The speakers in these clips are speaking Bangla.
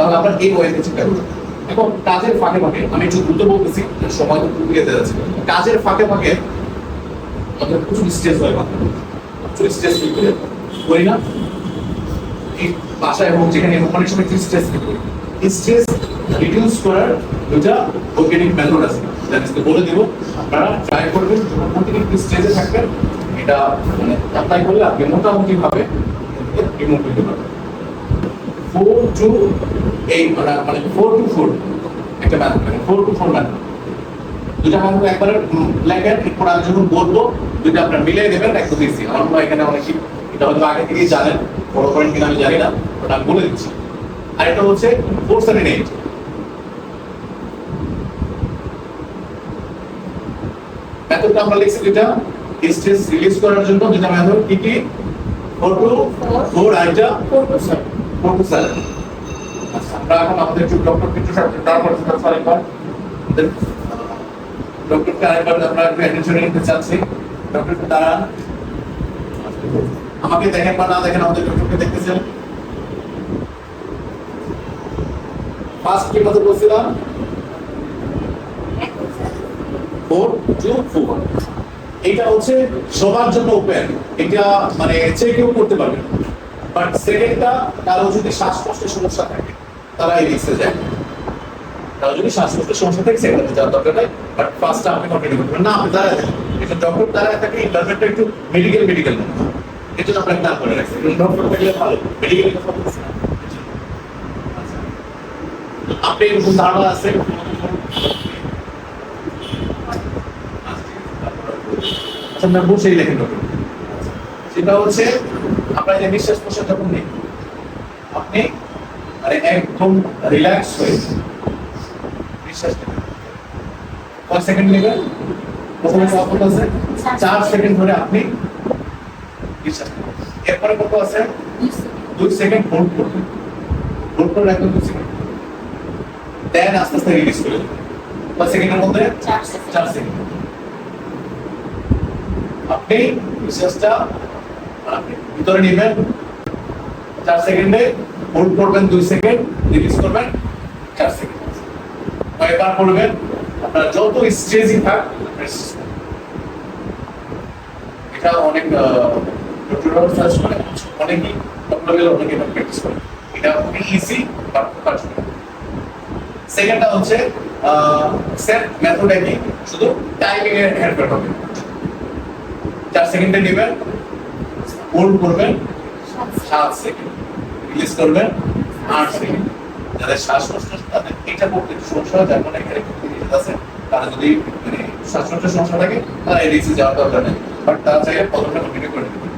তাহলে আমরা এই ওয়েতে চিন্তা করব এখন কাজের ফাঁকে ফাঁকে, আমি একটু দ্রুত বলতেছি, সময় তো ফুরিয়ে যাচ্ছে। কাজের ফাঁকে ফাঁকে আমাদের প্রচুর স্ট্রেস হয় মাথায়। প্রচুর স্ট্রেস ফিল করে। করি না। এই বাসায় এবং যেখানে অনেক সময় স্ট্রেস ফিল করি। স্ট্রেস রিডিউস করার দুটা বৈজ্ঞানিক মেথড আছে। জানিসকে বলে দিব, আপনারা ট্রাই করবেন যখন থেকে স্ট্রেসে থাকবেন। এটা মানে অ্যাপ্লাই করলে আপনি মোটামুটি ভাবে রিমুভ করতে পারবেন। ফোর টু এই মানে মানে ফোর টু ফোর একটা ম্যাথড মানে ফোর টু ফোর ম্যাথড দুটা ম্যাথড একবারে লেখেন এরপর আমি যখন বলব দুটা আপনার মিলিয়ে দেবেন একদম ইজি আমার মনে হয় এখানে অনেকেই এটা হয়তো আগে থেকেই জানেন। বড় করেন কিনা আমি জানি না বাট আমি বলে দিচ্ছি। আরেকটা হচ্ছে ফোর সেভেন এইট মেথডটা আমরা লিখছি দুটা স্ট্রেস রিলিজ করার জন্য দুটা মেথড কি কি? ফোর টু ফোর আইটা ফোর টু সেভেন আচ্ছা আমরা এখন আমাদের ডক্টর পিন্টু সাহেব তারপর আরেকবার। ডক্টরকে আরেকবার আমরা একটু অ্যাটেনশন নিতে চাচ্ছি। ডক্টর দাঁড়ান। আমাকে দেখেন বা না দেখেন, আমাদের ডক্টরকে দেখতেছেন? ফার্স্ট কি কথা বলছিলাম? ফোর টু ফোর এটা হচ্ছে সবার জন্য ওপেন এটা মানে যে কেউ করতে পারবে বাট সেকেন্ডটা কারও যদি শ্বাসকষ্টের সমস্যা থাকে তারা এই রিক্সে যায়। কারও যদি সমস্যা যাওয়ার দরকার নেই বাট আপনি পারেন না, আপনি দাঁড়ায় এটা দাঁড়ায় থাকে ইন্টারভেন্টটা একটু মেডিকেল মেডিকেল করে থাকলে ভালো মেডিকেল আচ্ছা। আপনি এরকম ধারণা আছে? আচ্ছা আমরা বসেই ডক্টর সেটা হচ্ছে, আপনার যে নিঃশ্বাস যখন আপনি মানে একদম রিল্যাক্স হয়ে নিঃশ্বাস কয় সেকেন্ড নেবেন? প্রথমে কত আছে। চার সেকেন্ড ধরে আপনি নিঃশ্বাস এরপরে কত আছে? দুই সেকেন্ড হোল্ড করবেন হোল্ড করে রাখবেন দুই সেকেন্ড দেন আস্তে আস্তে রিলিজ করে কয় সেকেন্ডের মধ্যে? চার সেকেন্ড আপনি নিঃশ্বাসটা আপনি ভিতরে নেবেন। চার সেকেন্ডে হোল্ড করবেন দুই সেকেন্ড রিলিজ করবেন চার সেকেন্ড কয়েকবার করবেন আপনার যত স্ট্রেসই থাক এটা অনেক ডক্টর সার্চ করে অনেকই ডক্টর গেলে অনেকে এটা প্র্যাকটিস করে। এটা খুবই ইজি বাট কার্যকর সেকেন্ডটা হচ্ছে সেট মেথড একই, শুধু টাইমিং এর হেল্প হবে। চার সেকেন্ডে নেবেন হোল্ড করবেন সাত সেকেন্ড রিলিজ করবেন আট সেকেন্ড যাদের আছে, তাদের এটা করতে সমস্যা যার মানে এখানে আছে। তারা যদি মানে শ্বাসকষ্টের সমস্যা থাকে তারা এই রিক্সে যাওয়ার দরকার নেই। বাট তারা চাইলে পদটা কন্টিনিউ করে দিতে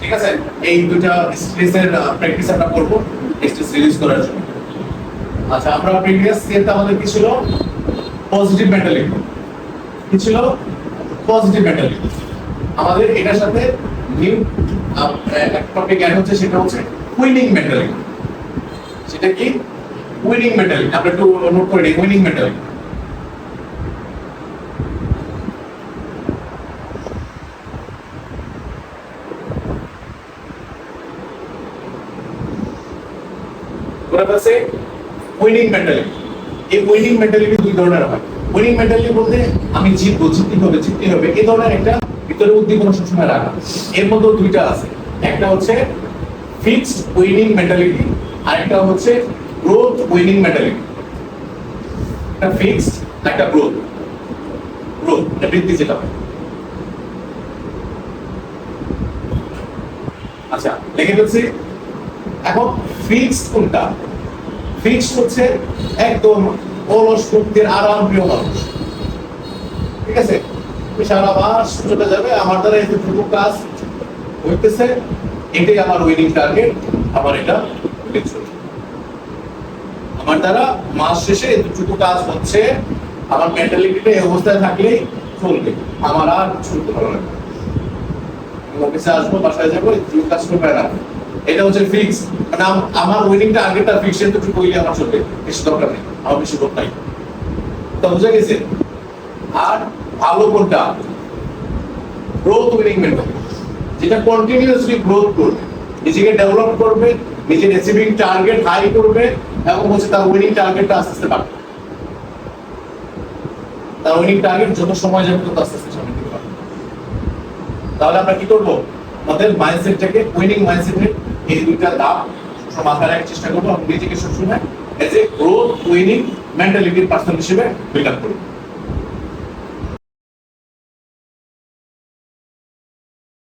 ঠিক আছে? এই দুটা স্ট্রেসের প্র্যাকটিস আমরা করব। স্ট্রেস রিলিজ করার জন্য। আচ্ছা আমরা প্রিভিয়াস ইয়ারটা আমাদের কি ছিল? পজিটিভ মেন্টালিটি কি ছিল? পজিটিভ মেন্টালিটি আমাদের এটার সাথে নিউ টপিক অ্যাড হচ্ছে, সেটা হচ্ছে উইনিং মেন্টালিটি সেটা কি? উইনিং মেন্টালিটি আমরা একটু নোট করে নিই উইনিং মেন্টালিটি ওরা বলছে উইনিং মেন্টালিটি এই উইনিং মেন্টালিটি দুই ধরনের হয়। উইনিং মেন্টালিটি বলতে আমি জিতবো, জিততে হবে জিততে হবে এই ধরনের একটা ভিতরে উদ্দীপনা সবসময় রাখা। এর মধ্যে দুইটা আছে। একটা হচ্ছে ফিক্সড উইনিং মেন্টালিটি আর একটা হচ্ছে গ্রোথ উইনিং মেন্টালিটি একটা ফিক্সড একটা গ্রোথ গ্রোথ এটা বৃদ্ধি যেটা হয়। আচ্ছা লিখে ফেলছি। এখন ফিক্সড কোনটা? ফিক্সড হচ্ছে একদম অলস মুক্তির আরাম প্রিয় মানুষ। ঠিক আছে? সারা মাস চলে যাবে, আমার দ্বারা এতটুকু কাজ হইতেছে, এটাই আমার উইনিং টার্গেট আমার এটা আমার দ্বারা মাস শেষে এতটুকু কাজ হচ্ছে, আমার মেন্টালিটিটা এই অবস্থায় থাকলেই চলবে, আমার আর কিছু ভালো লাগবে অফিসে আসব, বাসায় যাব কাজ করবে না এটা হচ্ছে ফিক্স মানে আমার উইনিং টার্গেটটা ফিক্স এর একটু কইলে আমার চলবে। বেশি দরকার নেই। আমার বেশি লোক নাই। তো বুঝে গেছে? আর ভালো কোনটা? গ্রোথ উইনিং মেন্টালিটি যেটা কন্টিনিউয়াসলি গ্রোথ করবে। নিজেকে ডেভেলপ করবে, নিজের অ্যাচিভিং টার্গেট হাই করবে, এবং হচ্ছে তার উইনিং টার্গেটটা আস্তে আস্তে বাড়বে। তার উইনিং টার্গেট যত সময় যাবে তত আস্তে আস্তে সামনে বাড়বে। তাহলে আমরা কি করব? আমাদের মাইন্ডসেটটাকে উইনিং মাইন্ডসেটের এই দুইটা দাম মাথায় রাখার চেষ্টা করব। আমি নিজেকে সবসময় এজ এ গ্রোথ উইনিং মেন্টালিটির পার্সন হিসেবে বিল্ড আপ করব